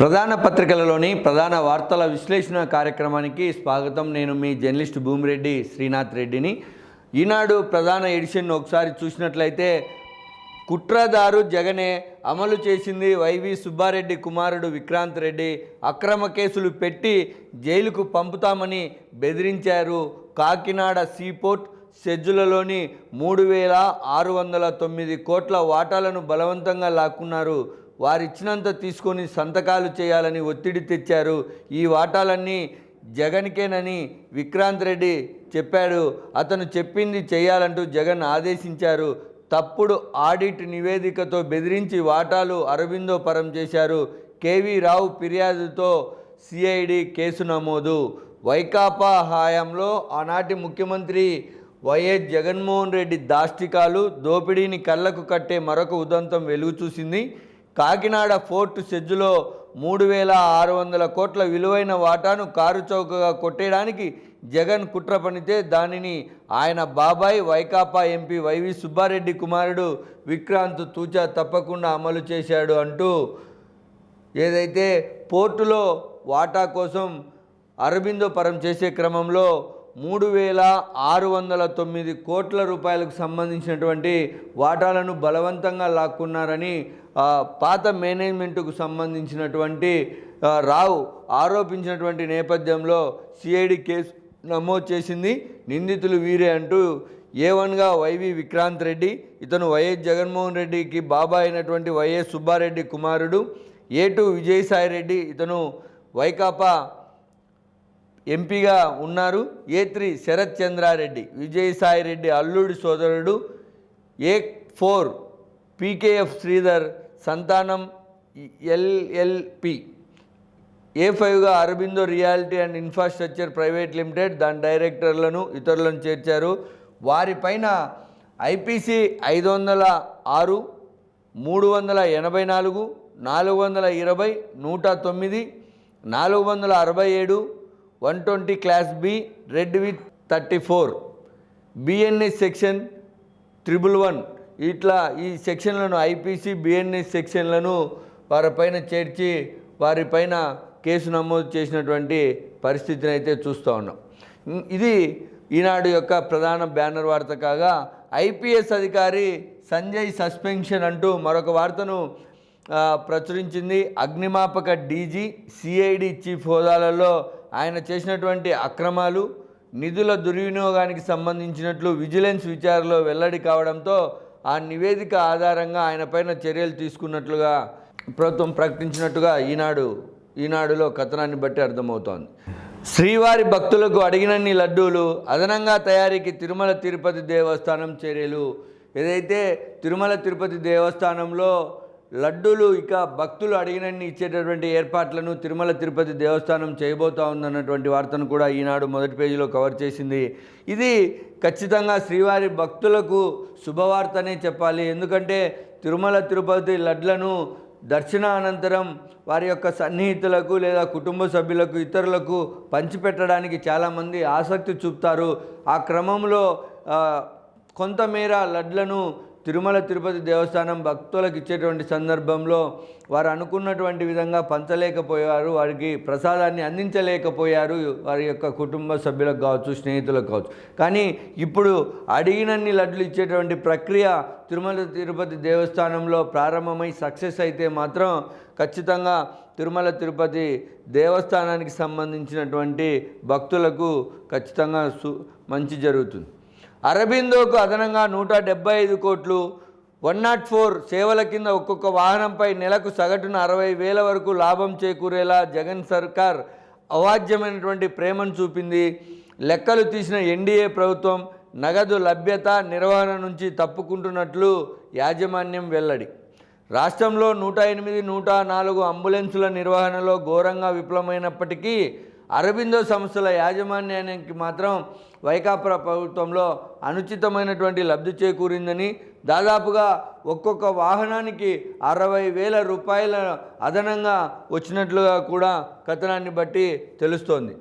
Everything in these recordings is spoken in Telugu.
ప్రధాన పత్రికలలోని ప్రధాన వార్తల విశ్లేషణ కార్యక్రమానికి స్వాగతం. నేను మీ జర్నలిస్ట్ భూమిరెడ్డి శ్రీనాథ్ రెడ్డిని. ఈనాడు ప్రధాన ఎడిషన్ ఒకసారి చూసినట్లయితే కుట్రదారు జగనే అమలు చేసింది వైవి సుబ్బారెడ్డి కుమారుడు విక్రాంత్ రెడ్డి. అక్రమ కేసులు పెట్టి జైలుకు పంపుతామని బెదిరించారు కాకినాడ సీపోర్ట్ షెడ్యూలలోని మూడు వేల ఆరు వందల తొమ్మిది కోట్ల వాటాలను బలవంతంగా లాక్కున్నారు వారిచ్చినంత తీసుకొని సంతకాలు చేయాలని ఒత్తిడి తెచ్చారు. ఈ వాటాలన్నీ జగన్కేనని విక్రాంత్ రెడ్డి చెప్పాడు. అతను చెప్పింది చేయాలంటూ జగన్ ఆదేశించారు. తప్పుడు ఆడిట్ నివేదికతో బెదిరించి వాటాలు అరవిందో పరం చేశారు. కేవీ రావు ఫిర్యాదుతో సిఐడి కేసు నమోదు. వైకాపా హయాంలో ఆనాటి ముఖ్యమంత్రి వైఎస్ జగన్మోహన్ రెడ్డి దాష్టికాలు దోపిడీని కళ్ళకు కట్టే మరొక ఉదంతం వెలుగు చూసింది. కాకినాడ ఫోర్ట్ సెజ్జులో మూడు వేల ఆరు వందల కోట్ల విలువైన వాటాను కారు చౌకగా కొట్టేయడానికి జగన్ కుట్ర పనితే దానిని ఆయన బాబాయ్ వైకాపా ఎంపీ వైవి సుబ్బారెడ్డి కుమారుడు విక్రాంత్ తూచా తప్పకుండా అమలు చేశాడు అంటూ ఏదైతే పోర్టులో వాటా కోసం అరబిందో పరం చేసే క్రమంలో మూడు వేల ఆరు వందల తొమ్మిది కోట్ల రూపాయలకు సంబంధించినటువంటి వాటాలను బలవంతంగా లాక్కున్నారని పాత మేనేజ్మెంట్కు సంబంధించినటువంటి రావు ఆరోపించినటువంటి నేపథ్యంలో సిఐడి కేసు నమోదు చేసింది. నిందితులు వీరే అంటూ ఏ వన్గా వైవి విక్రాంత్ రెడ్డి ఇతను వైఎస్ జగన్మోహన్ రెడ్డికి బాబా అయినటువంటి వైఎస్ సుబ్బారెడ్డి కుమారుడు ఏ టూ విజయసాయి రెడ్డి ఇతను వైకాపా ఎంపీగా ఉన్నారు. ఏ త్రీ శరత్ చంద్రారెడ్డి విజయసాయి రెడ్డి అల్లుడి సోదరుడు A four PKF Sridhar Santhanam LLP A ఫైవ్గా Aurobindo realty and infrastructure private limited దాని డైరెక్టర్లను ఇతరులను చేర్చారు. వారిపైన ఐపీసీ ఐదు వందల ఆరు మూడు వందల ఎనభై నాలుగు నాలుగు వందల ఇరవై నూట తొమ్మిది నాలుగు వందల అరవై ఏడు one twenty clause B read with thirty four. BNS section triple one. ఇట్లా ఈ సెక్షన్లను ఐపీసీ బిఎన్ఎస్ సెక్షన్లను వారిపైన చేర్చి వారిపైన కేసు నమోదు చేసినటువంటి పరిస్థితిని అయితే చూస్తూ ఉన్నాం. ఇది ఈనాడు యొక్క ప్రధాన బ్యానర్ వార్త కాగా ఐపీఎస్ అధికారి సంజయ్ సస్పెన్షన్ అంటూ మరొక వార్తను ప్రచురించింది. అగ్నిమాపక డీజీ సిఐడి చీఫ్ హోదాలలో ఆయన చేసినటువంటి అక్రమాలు నిధుల దుర్వినియోగానికి సంబంధించినట్లు విజిలెన్స్ విచారణలో వెల్లడి కావడంతో ఆ నివేదిక ఆధారంగా ఆయన పైన చర్యలు తీసుకున్నట్లుగా ప్రభుత్వం ప్రకటించినట్టుగా ఈనాడు ఈనాడులో కథనాన్ని బట్టి అర్థమవుతోంది. శ్రీవారి భక్తులకు అడిగినన్ని లడ్డూలు అదనంగా తయారీకి తిరుమల తిరుపతి దేవస్థానం చర్యలు. ఏదైతే తిరుమల తిరుపతి దేవస్థానంలో లడ్డూలు ఇక భక్తులు అడిగినన్ని ఇచ్చేటటువంటి ఏర్పాట్లను తిరుమల తిరుపతి దేవస్థానం చేయబోతా ఉందన్నటువంటి వార్తను కూడా ఈనాడు మొదటి పేజీలో కవర్ చేసింది. ఇది ఖచ్చితంగా శ్రీవారి భక్తులకు శుభవార్తనే చెప్పాలి. ఎందుకంటే తిరుమల తిరుపతి లడ్లను దర్శన అనంతరం వారి యొక్క సన్నిహితులకు లేదా కుటుంబ సభ్యులకు ఇతరులకు పంచిపెట్టడానికి చాలామంది ఆసక్తి చూపుతారు. ఆ క్రమంలో కొంతమేర లడ్లను తిరుమల తిరుపతి దేవస్థానం భక్తులకు ఇచ్చేటువంటి సందర్భంలో వారు అనుకున్నటువంటి విధంగా పంచలేకపోయారు వారికి ప్రసాదాన్ని అందించలేకపోయారు వారి యొక్క కుటుంబ సభ్యులకు కావచ్చు స్నేహితులకు కావచ్చు. కానీ ఇప్పుడు అడిగినన్ని లడ్లు ఇచ్చేటువంటి ప్రక్రియ తిరుమల తిరుపతి దేవస్థానంలో ప్రారంభమై సక్సెస్ అయితే మాత్రం ఖచ్చితంగా తిరుమల తిరుపతి దేవస్థానానికి సంబంధించినటువంటి భక్తులకు ఖచ్చితంగా సు మంచి జరుగుతుంది. అరబిందోకు అదనంగా నూట డెబ్బై ఐదు కోట్లు వన్ నాట్ ఫోర్ సేవల కింద ఒక్కొక్క వాహనంపై నెలకు సగటున అరవై వేల వరకు లాభం చేకూరేలా జగన్ సర్కార్ అవాజ్యమైనటువంటి ప్రేమను చూపింది. లెక్కలు తీసిన ఎన్డీఏ ప్రభుత్వం నగదు లభ్యత నిర్వహణ నుంచి తప్పుకుంటున్నట్లు యాజమాన్యం వెల్లడి. రాష్ట్రంలో నూట ఎనిమిది నూట నాలుగు అంబులెన్సుల నిర్వహణలో ఘోరంగా విఫలమైనప్పటికీ అరబిందో సంస్థల యాజమాన్యానికి మాత్రం వైకాపా ప్రభుత్వంలో అనుచితమైనటువంటి లబ్ధి చేకూరిందని దాదాపుగా ఒక్కొక్క వాహనానికి అరవై వేల రూపాయల అదనంగా వచ్చినట్లుగా కూడా కథనాన్ని బట్టి తెలుస్తోంది.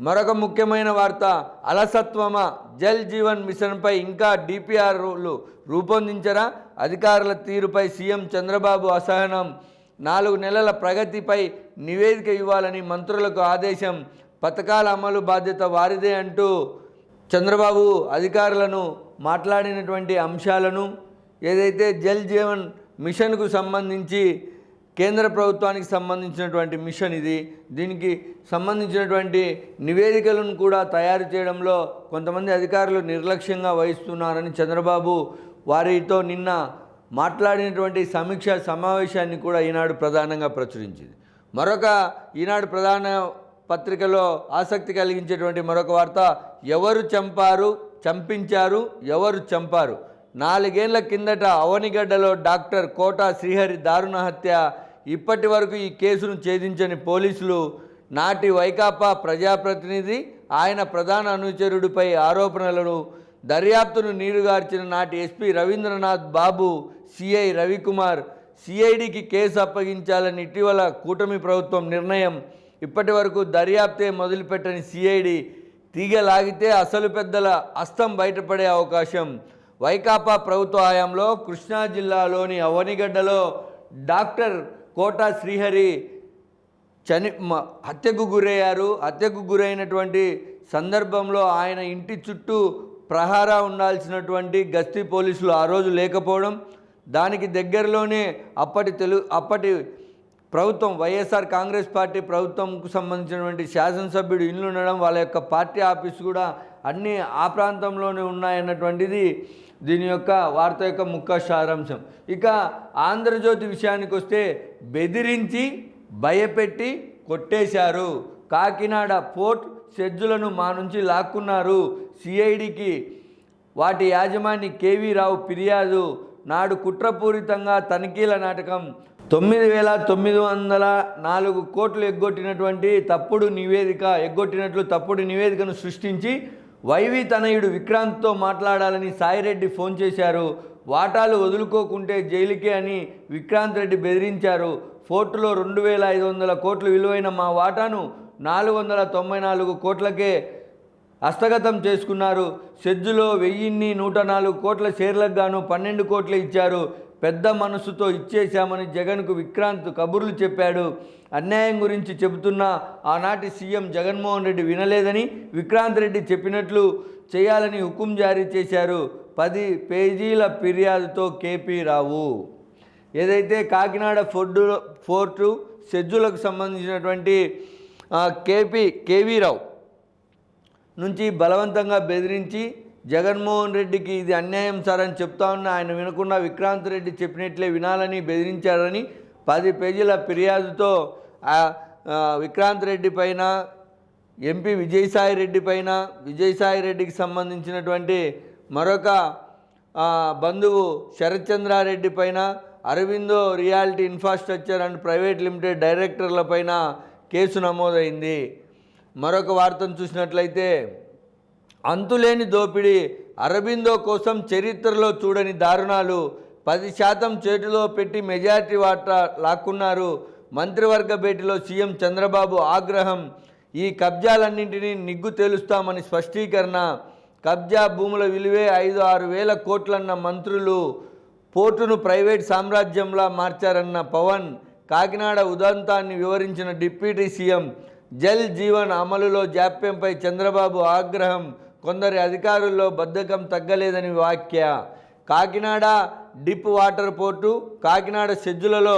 మరొక ముఖ్యమైన వార్త అలసత్వమా? జల్ జీవన్ మిషన్పై ఇంకా డిపిఆర్లు రూపొందించరా? అధికారుల తీరుపై సీఎం చంద్రబాబు అసహనం నాలుగు నెలల ప్రగతిపై నివేదిక ఇవ్వాలని మంత్రులకు ఆదేశం. పథకాల అమలు బాధ్యత వారిదే అంటూ చంద్రబాబు అధికారులను మాట్లాడినటువంటి అంశాలను ఏదైతే జల్ జీవన్ మిషన్కు సంబంధించి కేంద్ర ప్రభుత్వానికి సంబంధించినటువంటి మిషన్ ఇది దీనికి సంబంధించినటువంటి నివేదికలను కూడా తయారు చేయడంలో కొంతమంది అధికారులు నిర్లక్ష్యంగా వహిస్తున్నారని చంద్రబాబు వారితో నిన్న మాట్లాడినటువంటి సమీక్ష సమావేశాన్ని కూడా ఈనాడు ప్రధానంగా ప్రచురించింది. మరొక ఈనాడు ప్రధాన పత్రికలో ఆసక్తి కలిగించేటువంటి మరొక వార్త ఎవరు చంపారు చంపించారు ఎవరు చంపారు? నాలుగేళ్ళ కిందట అవనిగడ్డలో డాక్టర్ కోట శ్రీహరి దారుణ హత్య. ఇప్పటి వరకు ఈ కేసును ఛేదించని పోలీసులు నాటి వైకాపా ప్రజాప్రతినిధి ఆయన ప్రధాన అనుచరుడిపై ఆరోపణలను దర్యాప్తును నీరుగార్చిన నాటి ఎస్పీ రవీంద్రనాథ్ బాబు సిఐ రవికుమార్ సిఐడికి కేసు అప్పగించాలని ఇటీవల కూటమి ప్రభుత్వం నిర్ణయం. ఇప్పటి వరకు దర్యాప్తే మొదలుపెట్టని సిఐడి తీగ లాగితే అసలు పెద్దల అస్తం బయటపడే అవకాశం. వైకాపా ప్రభుత్వ హయాంలో కృష్ణా జిల్లాలోని అవనిగడ్డలో డాక్టర్ కోట శ్రీహరి చని మ- హత్యకు గురయ్యారు. హత్యకు గురైనటువంటి సందర్భంలో ఆయన ఇంటి చుట్టూ ప్రహారా ఉండాల్సినటువంటి గస్తీ పోలీసులు ఆ రోజు లేకపోవడం దానికి దగ్గరలోనే అప్పటి తెలు అప్పటి ప్రభుత్వం వైఎస్ఆర్ కాంగ్రెస్ పార్టీ ప్రభుత్వంకు సంబంధించినటువంటి శాసనసభ్యుడు ఇల్లు ఉండడం వాళ్ళ యొక్క పార్టీ ఆఫీస్ కూడా అన్నీ ఆ ప్రాంతంలోనే ఉన్నాయన్నటువంటిది దీని యొక్క వార్త యొక్క ముఖ్య సారాంశం. ఇక ఆంధ్రజ్యోతి విషయానికి వస్తే బెదిరించి భయపెట్టి కొట్టేశారు. కాకినాడ పోర్ట్ షెడ్జులను మా నుంచి లాక్కున్నారు. సిఐడికి వాటి యాజమాని కేవీ రావు ఫిర్యాదు నాడు కుట్రపూరితంగా తనిఖీల నాటకం. తొమ్మిది వేల తొమ్మిది వందల నాలుగు కోట్లు ఎగ్గొట్టినటువంటి తప్పుడు నివేదిక ఎగ్గొట్టినట్లు తప్పుడు నివేదికను సృష్టించి వైవి తనయుడు విక్రాంత్తో మాట్లాడాలని సాయిరెడ్డి ఫోన్ చేశారు. వాటాలు వదులుకోకుంటే జైలుకే అని విక్రాంత్ రెడ్డి బెదిరించారు. ఫోర్టులో రెండు వేల ఐదు వందల కోట్లు విలువైన మా వాటాను నాలుగు వందల తొంభై నాలుగు కోట్లకే హస్తగతం చేసుకున్నారు. సెజ్జులో వెయ్యిన్ని నూట నాలుగు కోట్ల షేర్లకు గాను పన్నెండు కోట్లు ఇచ్చారు. పెద్ద మనసుతో ఇచ్చేశామని జగన్కు విక్రాంత్ కబుర్లు చెప్పాడు. అన్యాయం గురించి చెబుతున్న ఆనాటి సీఎం జగన్మోహన్ రెడ్డి వినలేదని విక్రాంత్ రెడ్డి చెప్పినట్లు చేయాలని హుకుం జారీ చేశారు. పది పేజీల ఫిర్యాదుతో కేపీ రావు. ఏదైతే కాకినాడ ఫోర్డు ఫోర్టు షెడ్యూలకు సంబంధించినటువంటి కేపీ కేవీ రావు నుంచి బలవంతంగా బెదిరించి జగన్మోహన్ రెడ్డికి ఇది అన్యాయం సార్ అని చెప్తా ఉన్న ఆయన వినకుండా విక్రాంత్ రెడ్డి చెప్పినట్లే వినాలని బెదిరించారని పది పేజీల ఫిర్యాదుతో విక్రాంత్ రెడ్డి పైన ఎంపీ విజయసాయి రెడ్డి పైన విజయసాయి రెడ్డికి సంబంధించినటువంటి మరొక బంధువు శరత్చంద్రారెడ్డి పైన Aurobindo realty infrastructure and private limited డైరెక్టర్ల పైన కేసు నమోదైంది. మరొక వార్తను చూసినట్లయితే అంతులేని దోపిడీ అరబిందో కోసం చరిత్రలో చూడని దారుణాలు పది శాతం చేతిలో పెట్టి మెజారిటీ వాటా లాక్కున్నారు మంత్రివర్గ భేటీలో సీఎం చంద్రబాబు ఆగ్రహం. ఈ కబ్జాలన్నింటినీ నిగ్గు తేలుస్తామని స్పష్టీకరణ. కబ్జా భూముల విలువే ఐదు ఆరు వేల కోట్లన్న మంత్రులు పోర్టును ప్రైవేట్ సామ్రాజ్యంలా మార్చారన్న పవన్ కాకినాడ ఉదంతాన్ని వివరించిన డిప్యూటీ సీఎం జల్ జీవన్ అమలులో జాప్యంపై చంద్రబాబు ఆగ్రహం కొందరి అధికారుల్లో బద్ధకం తగ్గలేదని వ్యాఖ్య. Kakinada deep water port Kakinada షెడ్యూలలో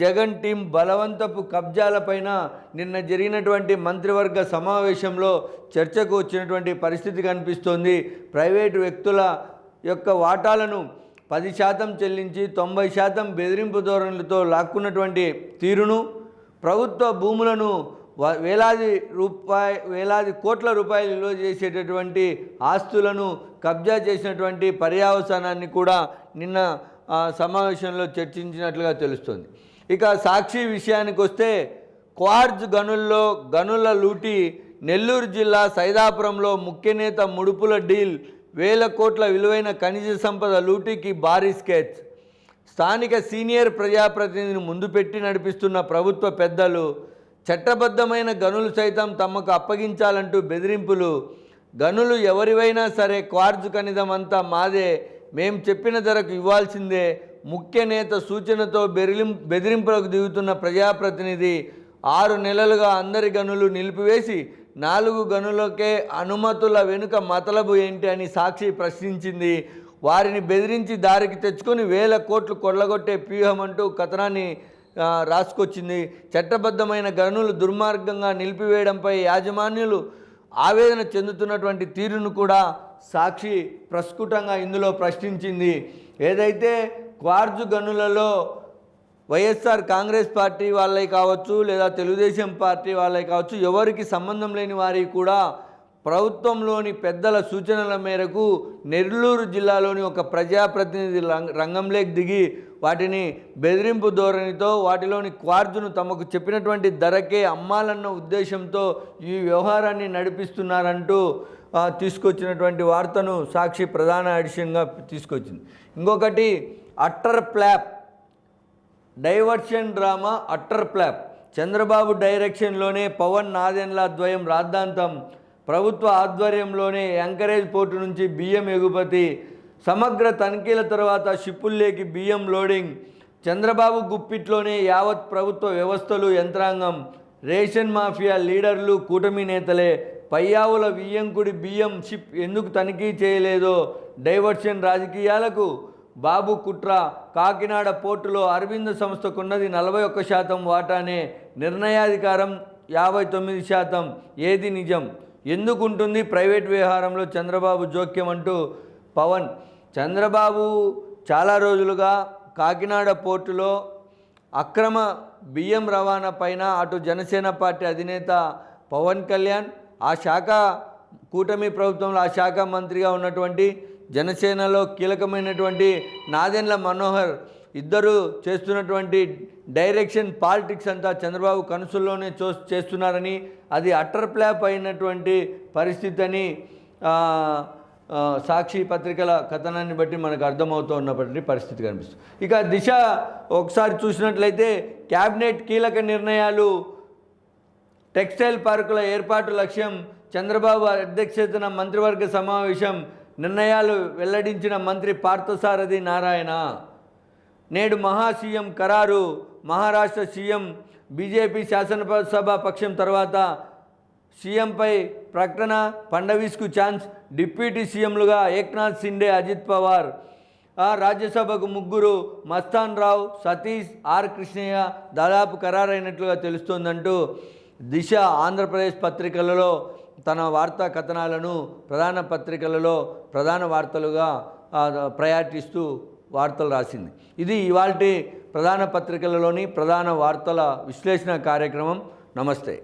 Jagan team బలవంతపు కబ్జాలపైన నిన్న జరిగినటువంటి మంత్రివర్గ సమావేశంలో చర్చకు వచ్చినటువంటి పరిస్థితి కనిపిస్తోంది. ప్రైవేటు వ్యక్తుల యొక్క వాటాలను పది శాతం చెల్లించి తొంభై శాతం బెదిరింపు ధోరణులతో లాక్కున్నటువంటి తీరును ప్రభుత్వ భూములను వేలాది రూపాయి వేలాది కోట్ల రూపాయలు నిల్వ చేసేటటువంటి ఆస్తులను కబ్జా చేసినటువంటి పర్యావసానాన్ని కూడా నిన్న సమావేశంలో చర్చించినట్లుగా తెలుస్తుంది. ఇక సాక్షి విషయానికి వస్తే క్వార్జ్ గనుల్లో గనుల లూటి నెల్లూరు జిల్లా సైదాపురంలో ముఖ్యనేత ముడుపుల డీల్ వేల కోట్ల విలువైన ఖనిజ సంపద లూటీకి భారీ స్కెచ్. స్థానిక సీనియర్ ప్రజాప్రతినిధిని ముందు పెట్టి నడిపిస్తున్న ప్రభుత్వ పెద్దలు చట్టబద్ధమైన గనులు సైతం తమకు అప్పగించాలంటూ బెదిరింపులు. గనులు ఎవరివైనా సరే క్వార్జ్ ఖనిజం అంతా మాదే. మేం చెప్పిన ధరకు ఇవ్వాల్సిందే. ముఖ్య నేత సూచనతో బెదిరిం బెదిరింపులకు దిగుతున్న ప్రజాప్రతినిధి ఆరు నెలలుగా అందరి గనులు నిలిపివేసి నాలుగు గనులకే అనుమతుల వెనుక మతలబు ఏంటి అని సాక్షి ప్రశ్నించింది. వారిని బెదిరించి దారికి తెచ్చుకొని వేల కోట్లు కొల్లగొట్టే వ్యూహం అంటూ కథనాన్ని రాసుకొచ్చింది. చట్టబద్ధమైన గనులు దుర్మార్గంగా నిలిపివేయడంపై యాజమాన్యులు ఆవేదన చెందుతున్నటువంటి తీరును కూడా సాక్షి ప్రస్ఫుటంగా ఇందులో ప్రశ్నించింది. ఏదైతే క్వార్జు గనులలో వైఎస్ఆర్ కాంగ్రెస్ పార్టీ వాళ్ళే కావచ్చు లేదా తెలుగుదేశం పార్టీ వాళ్ళే కావచ్చు ఎవరికి సంబంధం లేని వారికి కూడా ప్రభుత్వంలోని పెద్దల సూచనల మేరకు నెల్లూరు జిల్లాలోని ఒక ప్రజాప్రతినిధి రంగంలోకి దిగి వాటిని బెదిరింపు ధోరణితో వాటిలోని క్వార్జును తమకు చెప్పినటువంటి ధరకే అమ్మాలన్న ఉద్దేశంతో ఈ వ్యవహారాన్ని నడిపిస్తున్నారంటూ తీసుకొచ్చినటువంటి వార్తను సాక్షి ప్రధాన ఎడిషన్గా తీసుకొచ్చింది. ఇంకొకటి utter flop diversion drama utter flop Chandrababu డైరెక్షన్లోనే Pawan Nadendla ద్వయం రాద్ధాంతం ప్రభుత్వ ఆధ్వర్యంలోనే ఎంకరేజ్ పోర్టు నుంచి బియ్యం ఎగుమతి సమగ్ర తనిఖీల తర్వాత షిప్పుల్లేకి బియ్యం లోడింగ్ చంద్రబాబు గుప్పిట్లోనే యావత్ ప్రభుత్వ వ్యవస్థలు యంత్రాంగం రేషన్ మాఫియా లీడర్లు కూటమి నేతలే పయ్యావుల వియ్యంకుడి బియ్యం షిప్ ఎందుకు తనిఖీ చేయలేదో డైవర్షన్ రాజకీయాలకు బాబు కుట్ర కాకినాడ పోర్టులో అరవింద సంస్థకున్నది నలభై ఒక్క శాతం వాటానే నిర్ణయాధికారం యాభై తొమ్మిది శాతం ఏది నిజం? ఎందుకుంటుంది ప్రైవేట్ వ్యవహారంలో చంద్రబాబు జోక్యం అంటూ పవన్? చంద్రబాబు చాలా రోజులుగా కాకినాడ పోర్టులో అక్రమ బియ్యం రవాణా పైన అటు జనసేన పార్టీ అధినేత పవన్ కళ్యాణ్ ఆ శాఖ కూటమి ప్రభుత్వంలో ఆ శాఖ మంత్రిగా ఉన్నటువంటి జనసేనలో కీలకమైనటువంటి నాదెండ్ల మనోహర్ ఇద్దరు చేస్తున్నటువంటి డైరెక్షన్ పాలిటిక్స్ అంతా చంద్రబాబు కనుసుల్లోనే చూ చేస్తున్నారని అది అట్టర్ ప్లాప్ అయినటువంటి పరిస్థితి అని సాక్షి పత్రికల కథనాన్ని బట్టి మనకు అర్థమవుతూ ఉన్నటువంటి పరిస్థితి కనిపిస్తుంది. ఇక దిశ ఒకసారి చూసినట్లయితే క్యాబినెట్ కీలక నిర్ణయాలు టెక్స్టైల్ పార్కుల ఏర్పాటు లక్ష్యం చంద్రబాబు అధ్యక్షతన మంత్రివర్గ సమావేశం నిర్ణయాలు వెల్లడించిన మంత్రి పార్థసారథి నారాయణ. నేడు మహా సీఎం ఖరారు. మహారాష్ట్ర సీఎం బీజేపీ శాసనసభ పక్షం తర్వాత సీఎంపై ప్రకటన ఫడ్నవీస్కు ఛాన్స్ డిప్యూటీ సీఎంలుగా ఏక్నాథ్ సిండే అజిత్ పవార్. ఆ రాజ్యసభకు ముగ్గురు మస్తాన్ రావు సతీష్ ఆర్ కృష్ణయ్య దాదాపు ఖరారైనట్లుగా తెలుస్తోందంటూ దిశ ఆంధ్రప్రదేశ్ పత్రికలలో తన వార్తా కథనాలను ప్రధాన పత్రికలలో ప్రధాన వార్తలుగా ప్రయాటిస్తూ వార్తలు రాసింది. ఇది ఇవాళ ప్రధాన పత్రికలలోని ప్రధాన వార్తల విశ్లేషణ కార్యక్రమం. నమస్తే.